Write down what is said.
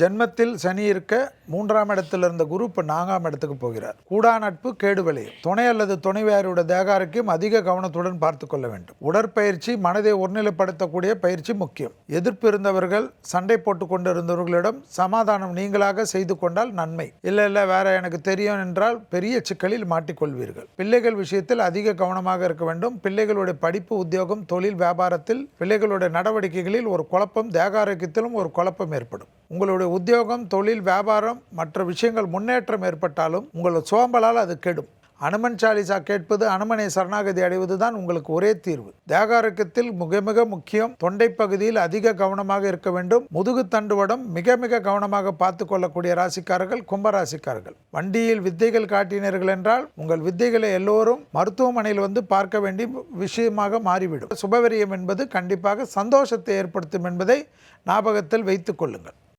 ஜென்மத்தில் சனி இருக்க மூன்றாம் இடத்தில் இருந்த குரு இப்போ நான்காம் இடத்துக்கு போகிறார். கூடா நட்பு கேடு விளையும். துணை அல்லது துணைவியாரோட தேகாரிக்கும் அதிக கவனத்துடன் பார்த்து கொள்ள வேண்டும். உடற்பயிற்சி மனதை ஒருநிலைப்படுத்தக்கூடிய பயிற்சி முக்கியம். எதிர்ப்பு இருந்தவர்கள் சண்டை போட்டு கொண்டு இருந்தவர்களிடம் சமாதானம் நீங்களாக செய்து கொண்டால் நன்மை. இல்லை இல்லை வேற எனக்கு தெரியும் என்றால் பெரிய சிக்கலில் மாட்டிக்கொள்வீர்கள். பிள்ளைகள் விஷயத்தில் அதிக கவனமாக இருக்க வேண்டும். பிள்ளைகளுடைய படிப்பு உத்தியோகம் தொழில் வியாபாரத்தில் பிள்ளைகளுடைய நடவடிக்கைகளில் ஒரு குழப்பம் தேகாரோக்கியத்திலும் ஒரு குழப்பம் ஏற்படும். உங்களுடைய உத்தியோகம் தொழில் வியாபாரம் மற்ற விஷயங்கள் முன்னேற்றம் ஏற்பட்டாலும் உங்கள் சோம்பலால் அது கெடும். அனுமன் சாலிசா கேட்பது அனுமனை சரணாகதி அடைவது தான் உங்களுக்கு ஒரே தீர்வு. தேகாரக்கத்தில் மிக மிக முக்கியம் தொண்டை பகுதியில் அதிக கவனமாக இருக்க வேண்டும். முதுகு தண்டுவடம் மிக மிக கவனமாக பார்த்து கொள்ளக்கூடிய ராசிக்காரர்கள் கும்பராசிக்காரர்கள். வண்டியில் வித்தைகள் காட்டினீர்கள் என்றால் உங்கள் வித்தைகளை எல்லோரும் மருத்துவமனையில் வந்து பார்க்க வேண்டிய விஷயமாக மாறிவிடும். சுபவரியம் என்பது கண்டிப்பாக சந்தோஷத்தை ஏற்படுத்தும் என்பதை ஞாபகத்தில் வைத்துக் கொள்ளுங்கள்.